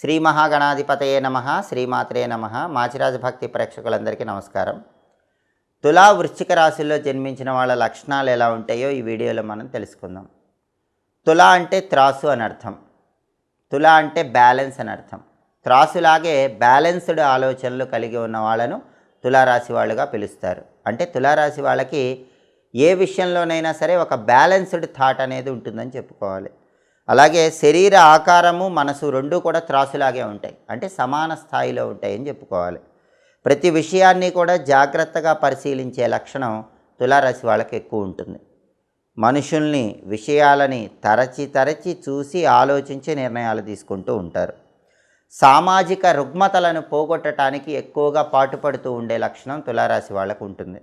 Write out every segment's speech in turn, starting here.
శ్రీ మహాగణాధిపతయే నమ శ్రీమాత్రే నమ. మాచిరాజ భక్తి ప్రేక్షకులందరికీ నమస్కారం. తులా వృశ్చిక రాశుల్లో జన్మించిన వాళ్ళ లక్షణాలు ఎలా ఉంటాయో ఈ వీడియోలో మనం తెలుసుకుందాం. తులా అంటే త్రాసు అని అర్థం. తులా అంటే బ్యాలెన్స్ అని అర్థం. త్రాసులాగే బ్యాలెన్స్డ్ ఆలోచనలు కలిగి ఉన్న వాళ్ళను తులారాశి వాళ్ళుగా పిలుస్తారు. అంటే తులారాశి వాళ్ళకి ఏ విషయంలోనైనా సరే ఒక బ్యాలెన్స్డ్ థాట్ అనేది ఉంటుందని చెప్పుకోవాలి. అలాగే శరీర ఆకారము మనసు రెండు కూడా త్రాసులాగే ఉంటాయి. అంటే సమాన స్థాయిలో ఉంటాయని చెప్పుకోవాలి. ప్రతి విషయాన్ని కూడా జాగ్రత్తగా పరిశీలించే లక్షణం తులారాశి వాళ్ళకి ఎక్కువ ఉంటుంది. మనుషుల్ని విషయాలని తరచి తరచి చూసి ఆలోచించి నిర్ణయాలు తీసుకుంటూ ఉంటారు. సామాజిక రుగ్మతలను పోగొట్టడానికి ఎక్కువగా పాటుపడుతూ ఉండే లక్షణం తులారాశి వాళ్ళకు ఉంటుంది.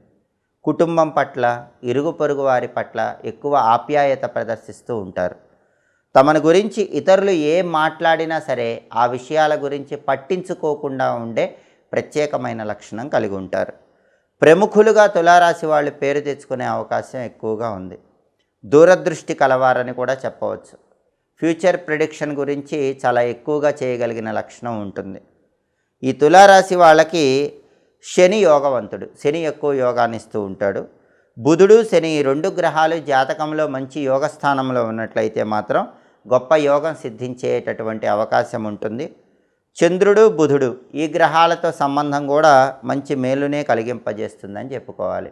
కుటుంబం పట్ల ఇరుగు పొరుగు వారి పట్ల ఎక్కువ ఆప్యాయత ప్రదర్శిస్తూ ఉంటారు. తమను గురించి ఇతరులు ఏం మాట్లాడినా సరే ఆ విషయాల గురించి పట్టించుకోకుండా ఉండే ప్రత్యేకమైన లక్షణం కలిగి ఉంటారు. ప్రముఖులుగా తులారాశి వాళ్ళు పేరు తెచ్చుకునే అవకాశం ఎక్కువగా ఉంది. దూరదృష్టి కలవారని కూడా చెప్పవచ్చు. ఫ్యూచర్ ప్రిడిక్షన్ గురించి చాలా ఎక్కువగా చేయగలిగిన లక్షణం ఉంటుంది. ఈ తులారాశి వాళ్ళకి శని యోగవంతుడు. శని ఎక్కువ యోగాన్ని ఇస్తూ ఉంటాడు. బుధుడు శని రెండు గ్రహాలు జాతకంలో మంచి యోగ స్థానంలో ఉన్నట్లయితే మాత్రం గొప్ప యోగం సిద్ధించేటటువంటి అవకాశం ఉంటుంది. చంద్రుడు బుధుడు ఈ గ్రహాలతో సంబంధం కూడా మంచి మేలునే కలిగింపజేస్తుందని చెప్పుకోవాలి.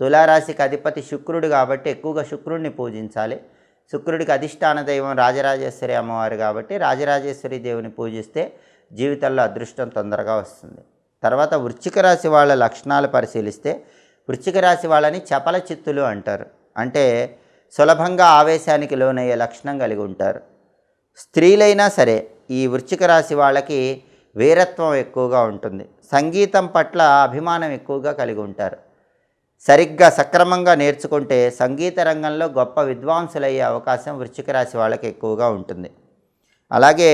తులారాశికి అధిపతి శుక్రుడు కాబట్టి ఎక్కువగా శుక్రుడిని పూజించాలి. శుక్రుడికి అధిష్టాన దైవం రాజరాజేశ్వరి అమ్మవారు కాబట్టి రాజరాజేశ్వరి దేవుని పూజిస్తే జీవితంలో అదృష్టం తొందరగా వస్తుంది. తర్వాత వృశ్చిక రాశి వాళ్ళ లక్షణాలు పరిశీలిస్తే వృశ్చిక రాశి వాళ్ళని చపల చిత్తులు అంటారు. అంటే సులభంగా ఆవేశానికి లోనయ్యే లక్షణం కలిగి ఉంటారు. స్త్రీలైనా సరే ఈ వృశ్చిక రాశి వాళ్ళకి వీరత్వం ఎక్కువగా ఉంటుంది. సంగీతం పట్ల అభిమానం ఎక్కువగా కలిగి ఉంటారు. సరిగ్గా సక్రమంగా నేర్చుకుంటే సంగీత రంగంలో గొప్ప విద్వాంసులయ్యే అవకాశం వృశ్చిక రాశి వాళ్ళకి ఎక్కువగా ఉంటుంది. అలాగే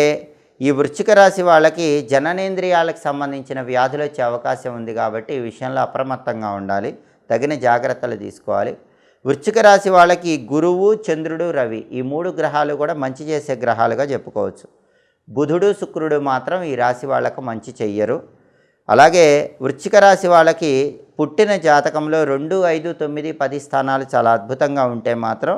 ఈ వృశ్చిక రాశి వాళ్ళకి జననేంద్రియాలకు సంబంధించిన వ్యాధులు వచ్చే అవకాశం ఉంది కాబట్టి ఈ విషయంలో అప్రమత్తంగా ఉండాలి. తగిన జాగ్రత్తలు తీసుకోవాలి. వృశ్చిక రాశి వాళ్ళకి గురువు చంద్రుడు రవి ఈ మూడు గ్రహాలు కూడా మంచి చేసే గ్రహాలుగా చెప్పుకోవచ్చు. బుధుడు శుక్రుడు మాత్రం ఈ రాశి వాళ్ళకు మంచి చెయ్యరు. అలాగే వృశ్చిక రాశి వాళ్ళకి పుట్టిన జాతకంలో రెండు ఐదు తొమ్మిది పది స్థానాలు చాలా అద్భుతంగా ఉంటే మాత్రం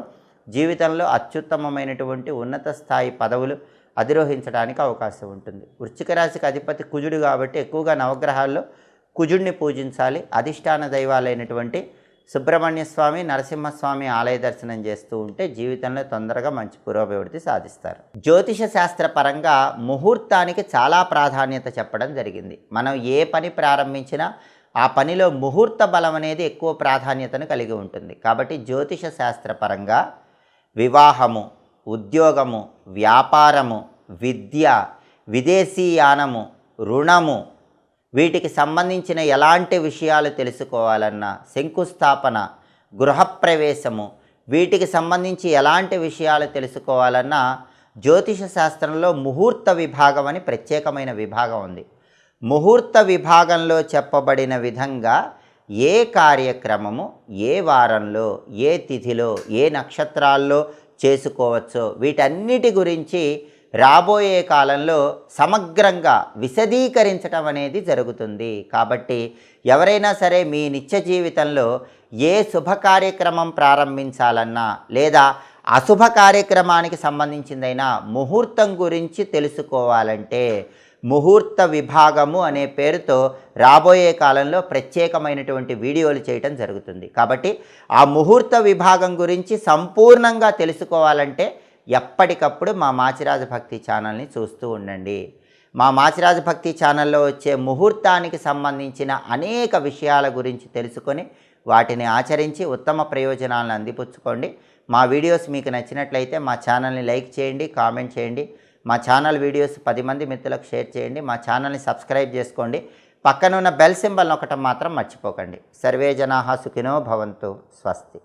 జీవితంలో అత్యుత్తమమైనటువంటి ఉన్నత స్థాయి పదవులు అధిరోహించడానికి అవకాశం ఉంటుంది. వృశ్చిక రాశికి అధిపతి కుజుడు కాబట్టి ఎక్కువగా నవగ్రహాల్లో కుజుడిని పూజించాలి. అధిష్టాన దైవాలైనటువంటి సుబ్రహ్మణ్య స్వామి నరసింహస్వామి ఆలయ దర్శనం చేస్తూ ఉంటే జీవితంలో తొందరగా మంచి పురోభివృద్ధి సాధిస్తారు. జ్యోతిష శాస్త్ర పరంగా ముహూర్తానికి చాలా ప్రాధాన్యత చెప్పడం జరిగింది. మనం ఏ పని ప్రారంభించినా ఆ పనిలో ముహూర్త బలం అనేది ఎక్కువ ప్రాధాన్యతను కలిగి ఉంటుంది. కాబట్టి జ్యోతిష శాస్త్ర పరంగా వివాహము ఉద్యోగము వ్యాపారము విద్య విదేశీయానము రుణము వీటికి సంబంధించిన ఎలాంటి విషయాలు తెలుసుకోవాలన్నా శంకుస్థాపన గృహప్రవేశము వీటికి సంబంధించి ఎలాంటి విషయాలు తెలుసుకోవాలన్నా జ్యోతిష శాస్త్రంలో ముహూర్త విభాగం అని ప్రత్యేకమైన విభాగం ఉంది. ముహూర్త విభాగంలో చెప్పబడిన విధంగా ఏ కార్యక్రమము ఏ వారంలో ఏ తిథిలో ఏ నక్షత్రాల్లో చేసుకోవచ్చో వీటన్నిటి గురించి రాబోయే కాలంలో సమగ్రంగా విశదీకరించటం అనేది జరుగుతుంది. కాబట్టి ఎవరైనా సరే మీ నిత్య జీవితంలో ఏ శుభ కార్యక్రమం ప్రారంభించాలన్నా లేదా అశుభ కార్యక్రమానికి సంబంధించిందైనా ముహూర్తం గురించి తెలుసుకోవాలంటే ముహూర్త విభాగము అనే పేరుతో రాబోయే కాలంలో ప్రత్యేకమైనటువంటి వీడియోలు చేయటం జరుగుతుంది. కాబట్టి ఆ ముహూర్త విభాగం గురించి సంపూర్ణంగా తెలుసుకోవాలంటే ఎప్పటికప్పుడు మా మాచిరాజ భక్తి ఛానల్ని చూస్తూ ఉండండి. మా మాచిరాజ భక్తి ఛానల్లో వచ్చే ముహూర్తానికి సంబంధించిన అనేక విషయాల గురించి తెలుసుకొని వాటిని ఆచరించి ఉత్తమ ప్రయోజనాలను అందిపుచ్చుకోండి. మా వీడియోస్ మీకు నచ్చినట్లయితే మా ఛానల్ని లైక్ చేయండి కామెంట్ చేయండి. మా ఛానల్ వీడియోస్ పది మంది మిత్రులకు షేర్ చేయండి. మా ఛానల్ని సబ్స్క్రైబ్ చేసుకోండి. పక్కనున్న బెల్ సింబల్ ఒకటం మాత్రం మర్చిపోకండి. సర్వే జనాహ సుఖినో భవంతు. స్వస్తి.